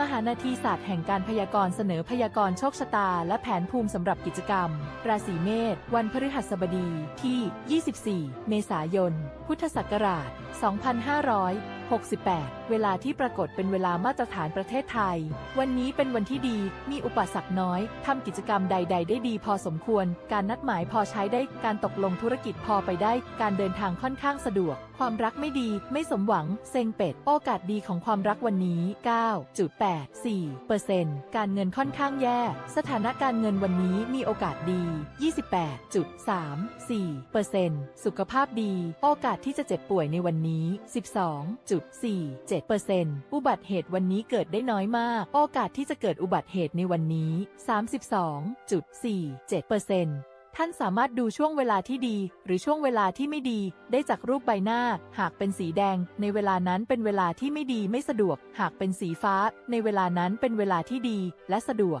มหานาทีศาสตร์แห่งการพยากรณ์เสนอพยากรณ์โชคชะตา และแผนภูมิสำหรับกิจกรรม ราศีเมษวันพฤหัสบดีที่ 24 เมษายน พุทธศักราช 2500 68 เวลาที่ปรากฏเป็นเวลามาตรฐานประเทศไทย วันนี้เป็นวันที่ดี มีอุปสรรคน้อย ทำกิจกรรมใด ๆ ได้ดีพอสมควร การนัดหมายพอใช้ได้ การตกลงธุรกิจพอไปได้ การเดินทางค่อนข้างสะดวก ความรักไม่ดี ไม่สมหวัง เซ็งเป็ด โอกาสดีของความรักวันนี้ 9.84เปอร์เซ็นต์การเงินค่อนข้างแย่ สถานการเงินวันนี้มีโอกาสดี 28.34เปอร์เซ็นต์สุขภาพดี โอกาสที่จะเจ็บป่วยในวันนี้ 12. 0.47%อุบัติเหตุวันนี้เกิดได้น้อยมาก โอกาสที่จะเกิดอุบัติเหตุในวันนี้ 32.47%ท่านสามารถดูช่วงเวลาที่ดี หรือช่วงเวลาที่ไม่ดี ได้จากรูปใบหน้า หากเป็นสีแดง ในเวลานั้นเป็นเวลาที่ไม่ดีไม่สะดวก หากเป็นสีฟ้า ในเวลานั้นเป็นเวลาที่ดี และสะดวก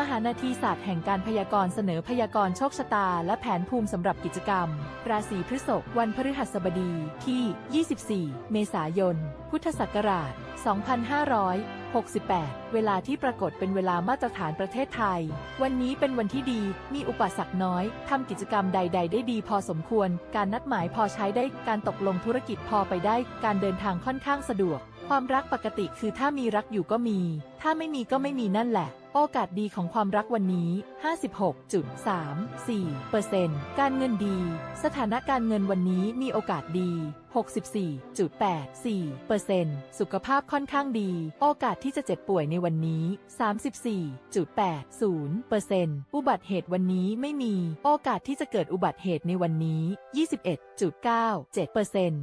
มหานาทีศาสตร์แห่งการพยากรณ์เสนอพยากรณ์โชคชะตา และแผนภูมิสำหรับกิจกรรม ราศีพฤษภวันพฤหัสบดีที่ 24 เมษายน พุทธศักราช 2568 เวลาที่ปรากฏเป็นเวลามาตรฐานประเทศไทย วันนี้เป็นวันที่ดี มีอุปสรรคน้อย ทำกิจกรรมใด ๆ ได้ดีพอสมควร การนัดหมายพอใช้ได้ การตกลงธุรกิจพอไปได้ การเดินทางค่อนข้างสะดวก ความรักปกติคือถ้ามีรักอยู่ก็มี ถ้าไม่มีก็ไม่มีนั่นแหละ โอกาสดีของความรักวันนี้ 56.34เปอร์เซ็นต์การเงินดี สถานะการเงินวันนี้มีโอกาสดี 64.84เปอร์เซ็นต์สุขภาพค่อนข้างดี โอกาสที่จะเจ็บป่วยในวันนี้ 34.80เปอร์เซ็นต์อุบัติเหตุวันนี้ไม่มี โอกาสที่จะเกิดอุบัติเหตุในวันนี้ 21.97เปอร์เซ็นต์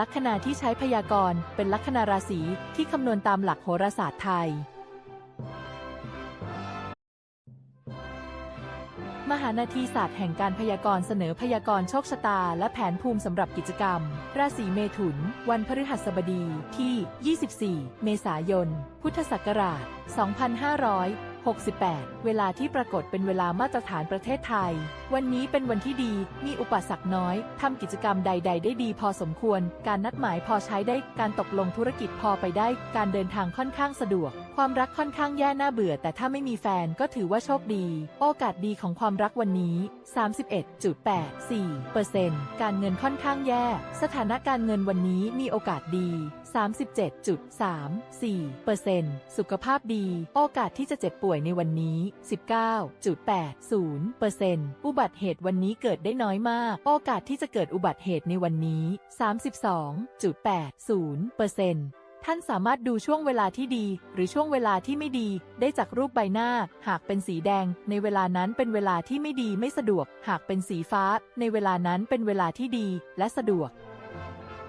ลัคนาที่ใช้พยากรณ์เป็นลัคนาราศีที่คำนวณตามหลักโหราศาสตร์ไทย มหานาทีศาสตร์แห่งการพยากรณ์เสนอพยากรณ์โชคชะตา และแผนภูมิสำหรับกิจกรรม ราศีเมถุน วันพฤหัสบดีที่ 24 เมษายน พุทธศักราช 2568 เวลาที่ปรากฏเป็นเวลามาตรฐานประเทศไทย วันนี้เป็นวันที่ดี มีอุปสรรคน้อย ทำกิจกรรมใด ๆ ได้ดีพอสมควร การนัดหมายพอใช้ได้ การตกลงธุรกิจพอไปได้ การเดินทางค่อนข้างสะดวก ความรักค่อนข้างแย่น่าเบื่อ แต่ถ้าไม่มีแฟนก็ถือว่าโชคดี โอกาสดีของความรักวันนี้ 31.84เปอร์เซ็นต์การเงินค่อนข้างแย่ สถานะการเงินวันนี้มีโอกาสดี 37.34เปอร์เซ็นต์สุขภาพดี โอกาสที่จะเจ็บป่วยในวันนี้ 19.80เปอร์เซ็นต์อุบัติเหตุวันนี้เกิดได้น้อยมาก โอกาสที่จะเกิดอุบัติเหตุในวันนี้ 32.80%ท่านสามารถดูช่วงเวลาที่ดี หรือช่วงเวลาที่ไม่ดี ได้จากรูปใบหน้า หากเป็นสีแดง ในเวลานั้นเป็นเวลาที่ไม่ดีไม่สะดวก หากเป็นสีฟ้า ในเวลานั้นเป็นเวลาที่ดี และสะดวก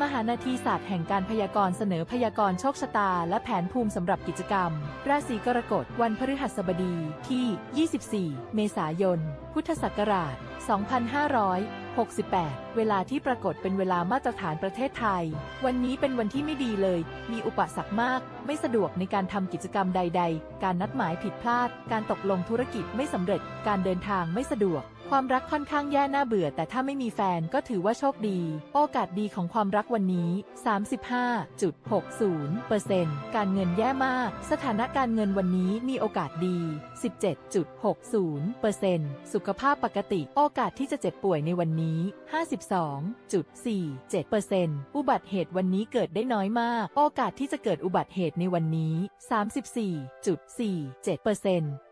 มหานาทีศาสตร์แห่งการพยากรณ์เสนอพยากรณ์โชคชะตา และแผนภูมิสำหรับกิจกรรม ราศีกรกฎวันพฤหัสบดีที่ 24 เมษายน พุทธศักราช 2568 เวลาที่ปรากฏเป็นเวลามาตรฐานประเทศไทย วันนี้เป็นวันที่ไม่ดีเลย มีอุปสรรคมาก ไม่สะดวกในการทำกิจกรรมใด ๆ การนัดหมายผิดพลาด การตกลงธุรกิจไม่สำเร็จ การเดินทางไม่สะดวก ความรักค่อนข้างแย่น่าเบื่อ แต่ถ้าไม่มีแฟนก็ถือว่าโชคดี โอกาสดีของความรักวันนี้ 35.60%การเงินแย่มาก สถานะการเงินวันนี้มีโอกาสดี 17.60%สุขภาพปกติ โอกาสที่จะเจ็บป่วยในวันนี้ 52.47%อุบัติเหตุวันนี้เกิดได้น้อยมาก โอกาสที่จะเกิดอุบัติเหตุในวันนี้ 34.47%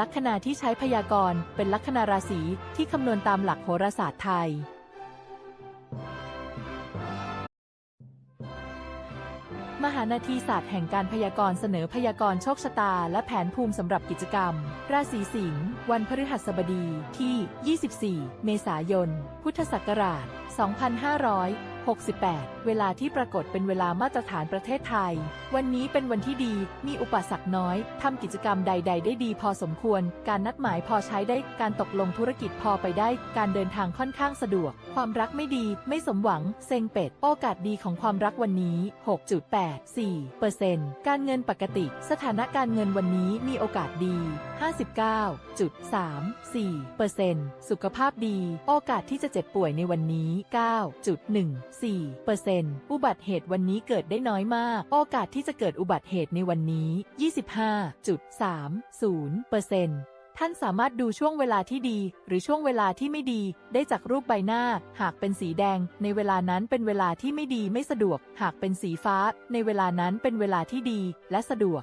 ลัคนาที่ใช้พยากรณ์เป็นลัคนาราศีที่คำนวณตามหลักโหราศาสตร์ไทย มหานาทีศาสตร์แห่งการพยากรณ์เสนอพยากรณ์โชคชะตา และแผนภูมิสำหรับกิจกรรม ราศีสิงห์วันพฤหัสบดีที่ 24 เมษายน พุทธศักราช 2500 68 เวลาที่ปรากฏเป็นเวลามาตรฐานประเทศไทย วันนี้เป็นวันที่ดี มีอุปสรรคน้อย ทำกิจกรรมใด ๆ ได้ดีพอสมควร การนัดหมายพอใช้ได้ การตกลงธุรกิจพอไปได้ การเดินทางค่อนข้างสะดวก ความรักไม่ดี ไม่สมหวัง เซ็งเป็ด โอกาสดีของความรักวันนี้ 6.84%การเงินปกติ สถานะการเงินวันนี้มีโอกาสดี 59.34%สุขภาพดี โอกาสที่จะเจ็บป่วยในวันนี้4%อุบัติเหตุวันนี้เกิดได้น้อยมาก โอกาสที่จะเกิดอุบัติเหตุในวันนี้ 25.30%ท่านสามารถดูช่วงเวลาที่ดี หรือช่วงเวลาที่ไม่ดี ได้จากรูปใบหน้า หากเป็นสีแดง ในเวลานั้นเป็นเวลาที่ไม่ดีไม่สะดวก หากเป็นสีฟ้า ในเวลานั้นเป็นเวลาที่ดี และสะดวก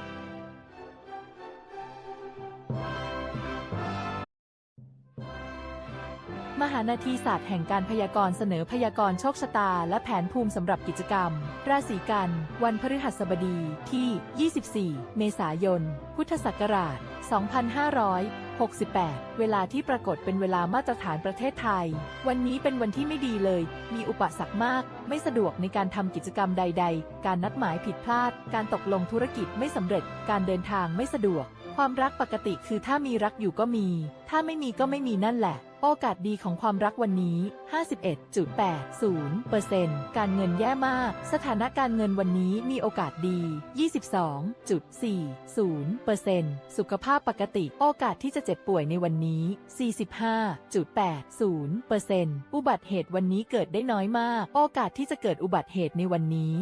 านาทีศาสตร์แห่งการพยากรณ์เสนอพยากรณ์โชคชะตา และแผนภูมิสำหรับกิจกรรม ราศีกัน วันพฤหัสบดีที่ 24 เมษายน พุทธศักราช 2568 เวลาที่ปรากฏเป็นเวลามาตรฐานประเทศไทย วันนี้เป็นวันที่ไม่ดีเลย มีอุปสรรคมาก ไม่สะดวกในการทำกิจกรรมใด ๆ การนัดหมายผิดพลาด การตกลงธุรกิจไม่สำเร็จ การเดินทางไม่สะดวก ความรักปกติคือถ้ามีรักอยู่ก็มี ถ้าไม่มีก็ไม่มีนั่นแหละ โอกาสดีของความรักวันนี้ 51.80%การเงินแย่มาก สถานะการเงินวันนี้มีโอกาสดี 22.40%สุขภาพปกติ โอกาสที่จะเจ็บป่วยในวันนี้ 45.80%อุบัติเหตุวันนี้เกิดได้น้อยมาก โอกาสที่จะเกิดอุบัติเหตุในวันนี้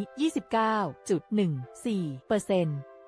29.14%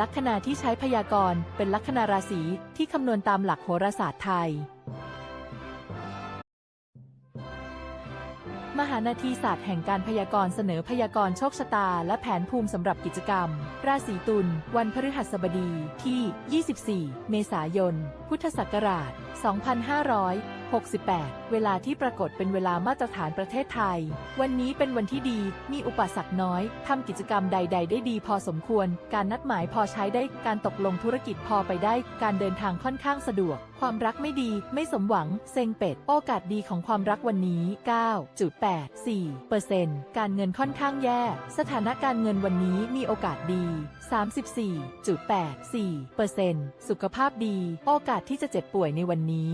ลัคนาที่ใช้พยากรณ์เป็นลัคนาราศีที่คำนวณตามหลักโหราศาสตร์ไทย มหานาทีศาสตร์แห่งการพยากรณ์เสนอพยากรณ์โชคชะตา และแผนภูมิสำหรับกิจกรรม ราศีตุลวันพฤหัสบดีที่ 24 เมษายน พุทธศักราช 2500 68 เวลาที่ปรากฏเป็นเวลามาตรฐานประเทศไทย วันนี้เป็นวันที่ดี มีอุปสรรคน้อย ทำกิจกรรมใด ๆ ได้ดีพอสมควร การนัดหมายพอใช้ได้ การตกลงธุรกิจพอไปได้ การเดินทางค่อนข้างสะดวก ความรักไม่ดี ไม่สมหวัง เซ็งเป็ด โอกาสดีของความรักวันนี้ 9.84%การเงินค่อนข้างแย่ สถานะการเงินวันนี้มีโอกาสดี 34.84%สุขภาพดี โอกาสที่จะเจ็บป่วยในวันนี้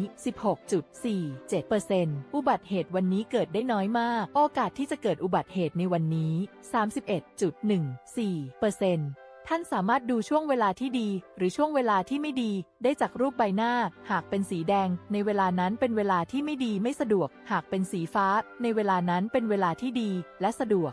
47%อุบัติเหตุวันนี้เกิดได้น้อยมาก โอกาสที่จะเกิดอุบัติเหตุในวันนี้ 31.14%ทท่านสามารถดูช่วงเวลาที่ดี หรือช่วงเวลาที่ไม่ดี ได้จากรูปใบหน้า หากเป็นสีแดง ในเวลานั้นเป็นเวลาที่ไม่ดีไม่สะดวก หากเป็นสีฟ้า ในเวลานั้นเป็นเวลาที่ดี และสะดวก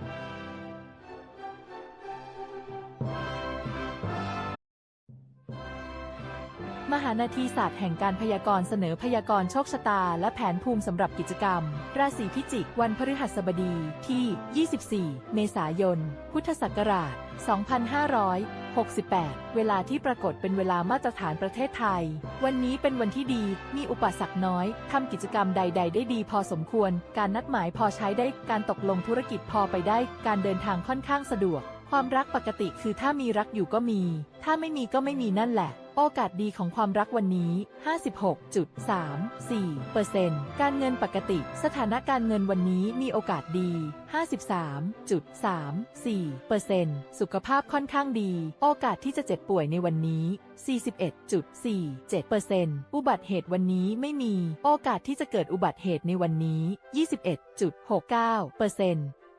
มหานาทีศาสตร์แห่งการพยากรณ์เสนอพยากรณ์โชคชะตา และแผนภูมิสำหรับกิจกรรม ราศีพิจิกวันพฤหัสบดีที่ 24 เมษายน พุทธศักราช 2568 เวลาที่ปรากฏเป็นเวลามาตรฐานประเทศไทย วันนี้เป็นวันที่ดี มีอุปสรรคน้อย ทำกิจกรรมใด ๆ ได้ดีพอสมควร การนัดหมายพอใช้ได้ การตกลงธุรกิจพอไปได้ การเดินทางค่อนข้างสะดวก ความรักปกติคือถ้ามีรักอยู่ก็มี ถ้าไม่มีก็ไม่มีนั่นแหละ โอกาสดีของความรักวันนี้ 56.34%การเงินปกติ สถานะการเงินวันนี้มีโอกาสดี 53.34%สุขภาพค่อนข้างดี โอกาสที่จะเจ็บป่วยในวันนี้ 41.47%อุบัติเหตุวันนี้ไม่มี โอกาสที่จะเกิดอุบัติเหตุในวันนี้ 21.69%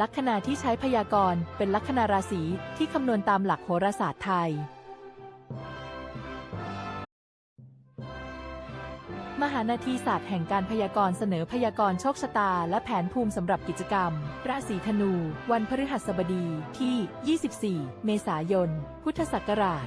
ลัคนาที่ใช้พยากรณ์เป็นลัคนาราศีที่คำนวณตามหลักโหราศาสตร์ไทย มหานาทีศาสตร์แห่งการพยากรณ์เสนอพยากรณ์โชคชะตา และแผนภูมิสำหรับกิจกรรม ราศีธนู วันพฤหัสบดีที่ 24 เมษายน พุทธศักราช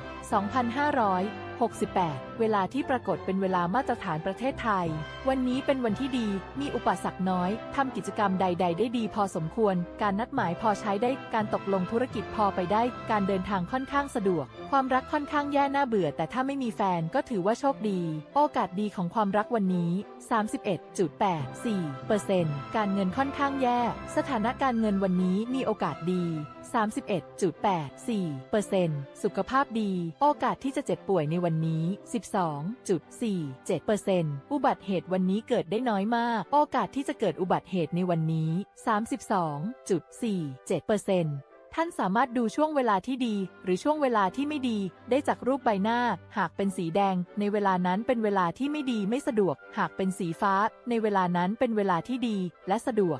2500 68 เวลาที่ปรากฏเป็นเวลามาตรฐานประเทศไทย วันนี้เป็นวันที่ดี มีอุปสรรคน้อย ทำกิจกรรมใด ๆ ได้ดีพอสมควร การนัดหมายพอใช้ได้ การตกลงธุรกิจพอไปได้ การเดินทางค่อนข้างสะดวก ความรักค่อนข้างแย่น่าเบื่อ แต่ถ้าไม่มีแฟนก็ถือว่าโชคดี โอกาสดีของความรักวันนี้ 31.84%การเงินค่อนข้างแย่ สถานะการเงินวันนี้มีโอกาสดี 31.84%สุขภาพดี โอกาสที่จะเจ็บป่วยในวันนี้ 12.47%อุบัติเหตุวันนี้เกิดได้น้อยมาก โอกาสที่จะเกิดอุบัติเหตุในวันนี้ 32.47%ท่านสามารถดูช่วงเวลาที่ดี หรือช่วงเวลาที่ไม่ดี ได้จากรูปใบหน้า หากเป็นสีแดง ในเวลานั้นเป็นเวลาที่ไม่ดีไม่สะดวก หากเป็นสีฟ้า ในเวลานั้นเป็นเวลาที่ดี และสะดวก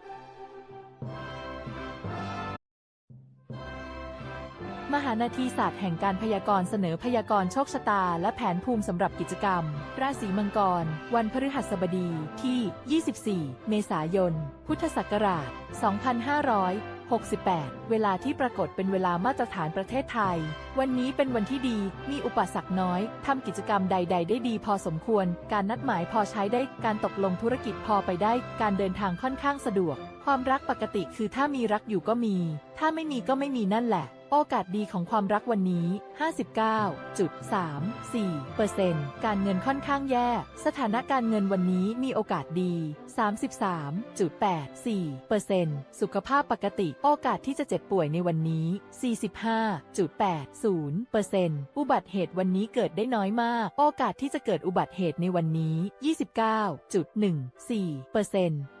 มหานาทีศาสตร์แห่งการพยากรณ์เสนอพยากรณ์โชคชะตา และแผนภูมิสำหรับกิจกรรม ราศีมังกร วันพฤหัสบดีที่ 24 เมษายน พุทธศักราช 2568 เวลาที่ปรากฏเป็นเวลามาตรฐานประเทศไทย วันนี้เป็นวันที่ดี มีอุปสรรคน้อย ทำกิจกรรมใด ๆ ได้ดีพอสมควร การนัดหมายพอใช้ได้ การตกลงธุรกิจพอไปได้ การเดินทางค่อนข้างสะดวก ความรักปกติคือถ้ามีรักอยู่ก็มี ถ้าไม่มีก็ไม่มีนั่นแหละ โอกาสดีของความรักวันนี้ 59.34%การเงินค่อนข้างแย่ สถานะการเงินวันนี้มีโอกาสดี 33.84%สุขภาพปกติ โอกาสที่จะเจ็บป่วยในวันนี้ 45.80%อุบัติเหตุวันนี้เกิดได้น้อยมาก โอกาสที่จะเกิดอุบัติเหตุในวันนี้ 29.14%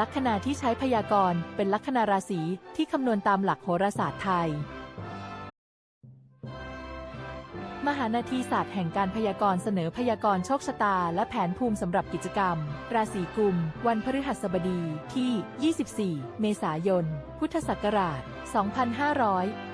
ลัคนาที่ใช้พยากรณ์เป็นลัคนาราศีที่คำนวณตามหลักโหราศาสตร์ไทย มหานาทีศาสตร์แห่งการพยากรณ์เสนอพยากรณ์โชคชะตา และแผนภูมิสำหรับกิจกรรม ราศีกุม วันพฤหัสบดีที่ 24 เมษายน พุทธศักราช 2500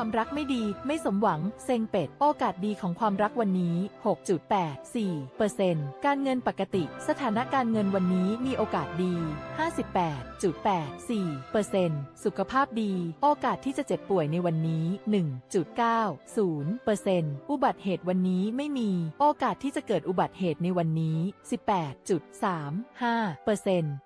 ความรักไม่ดี ไม่สมหวัง เซ็งเป็ด โอกาสดีของความรักวันนี้ 6.84%การเงินปกติ สถานะการเงินวันนี้มีโอกาสดี 58.84%สุขภาพดี โอกาสที่จะเจ็บป่วยในวันนี้ 1.90%อุบัติเหตุวันนี้ไม่มี โอกาสที่จะเกิดอุบัติเหตุในวันนี้ 18.35%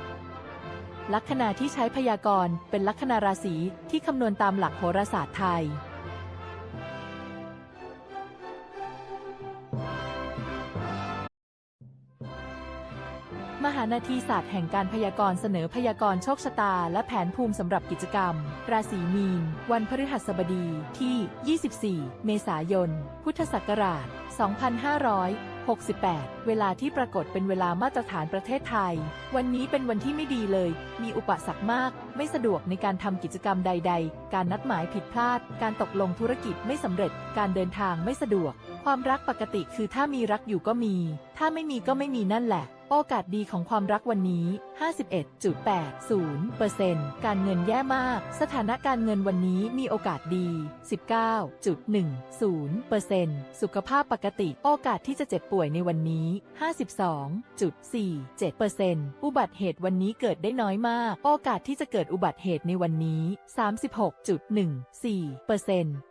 ลัคนาที่ใช้พยากรณ์เป็นลัคนาราศีที่คำนวณตามหลักโหราศาสตร์ไทย มหานาทีศาสตร์แห่งการพยากรณ์เสนอพยากรณ์โชคชะตา และแผนภูมิสำหรับกิจกรรม ราศีมีน วันพฤหัสบดีที่ 24 เมษายน พุทธศักราช 2500 68 เวลาที่ปรากฏเป็นเวลามาตรฐานประเทศไทย วันนี้เป็นวันที่ไม่ดีเลย มีอุปสรรคมาก ไม่สะดวกในการทำกิจกรรมใด ๆ การนัดหมายผิดพลาด การตกลงธุรกิจไม่สำเร็จ การเดินทางไม่สะดวก ความรักปกติคือถ้ามีรักอยู่ก็มี ถ้าไม่มีก็ไม่มีนั่นแหละ โอกาสดีของความรักวันนี้ 51.80%การเงินแย่มาก สถานะการเงินวันนี้มีโอกาสดี 19.10%สุขภาพปกติ โอกาสที่จะเจ็บป่วยในวันนี้ 52.47%อุบัติเหตุวันนี้เกิดได้น้อยมาก โอกาสที่จะเกิดอุบัติเหตุในวันนี้ 36.14%